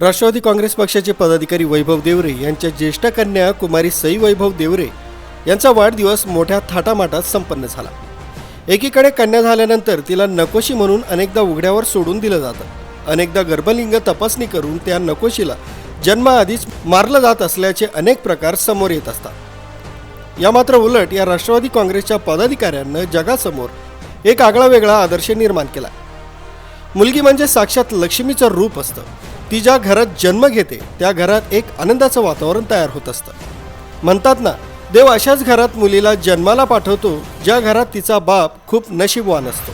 राष्ट्रवादी काँग्रेस पक्षाचे पदाधिकारी वैभव देवरे यांच्या ज्येष्ठ कन्या कुमारी सई वैभव देवरे यांचा वाढदिवस मोठ्या थाटामाटात संपन्न झाला. एकीकडे कन्या झाल्यानंतर तिला नकोशी म्हणून अनेकदा उघड्यावर सोडून दिलं जातं. अनेकदा गर्भलिंग तपासणी करून त्या नकोशीला जन्माआधीच मारलं जात असल्याचे अनेक प्रकार समोर येत असतात. या मात्र उलट या राष्ट्रवादी काँग्रेसच्या पदाधिकाऱ्यांनं जगासमोर एक आगळा वेगळा आदर्श निर्माण केला. मुलगी म्हणजे साक्षात लक्ष्मीचं रूप असतं. ती ज्या घरात जन्म घेते त्या घरात एक आनंदाचं वातावरण तयार होत असतं. म्हणतात ना देव अशाच घरात मुलीला जन्माला पाठवतो ज्या घरात तिचा बाप खूप नशीबवान असतो.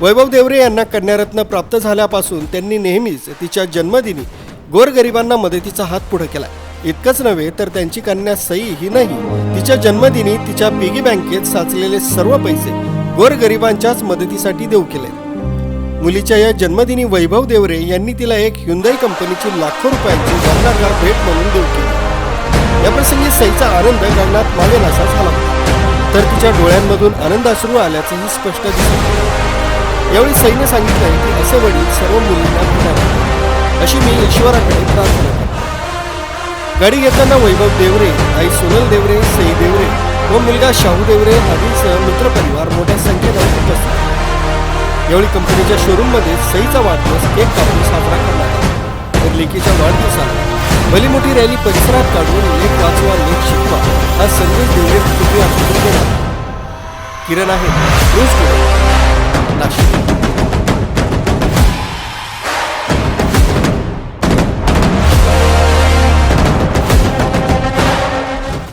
वैभव देवरे यांना कन्यारत्न प्राप्त झाल्यापासून त्यांनी नेहमीच तिच्या जन्मदिनी गोरगरिबांना मदतीचा हात पुढे केला इतकंच नव्हे तर त्यांची कन्या सई ही नाही तिच्या जन्मदिनी तिच्या पिगी बँकेत साचलेले सर्व पैसे गोरगरिबांच्याच मदतीसाठी देऊ केले मुलीच्या या जन्मदिनी वैभव देवरे यांनी तिला एक ह्युंदाई कंपनीची लाखो रुपयांची वर्णाकार भेट म्हणून देऊ केली. याप्रसंगी सईचा आनंद गगनात मागेल असा झाला तर तिच्या डोळ्यांमधून आनंदाश्रू आल्याचंही स्पष्ट दिसत यावेळी सईने सांगितलंय की असे वडील सर्व मुलींना भेटावे अशी मी ईश्वराकडे प्रार्थना करतो. गाडी घेताना वैभव देवरे आई सोनल देवरे सई देवरे व मुलगा शाहू देवरे आदींसह मित्रपरिवार मोठ्या संख्येनं उपस्थित यावेळी कंपनीच्या शोरूममध्ये सईचा वाढदिवस केक कापून साजरा करण्यात आला. तर लेकीच्या वाढदिवसाला भली मोठी रॅली परिसरात काढून लेख वाचवा लेख शिकवा हा संदेश देवरे कुटुंबीयांकडून देण्यात किरण आहे रोज नाशिक.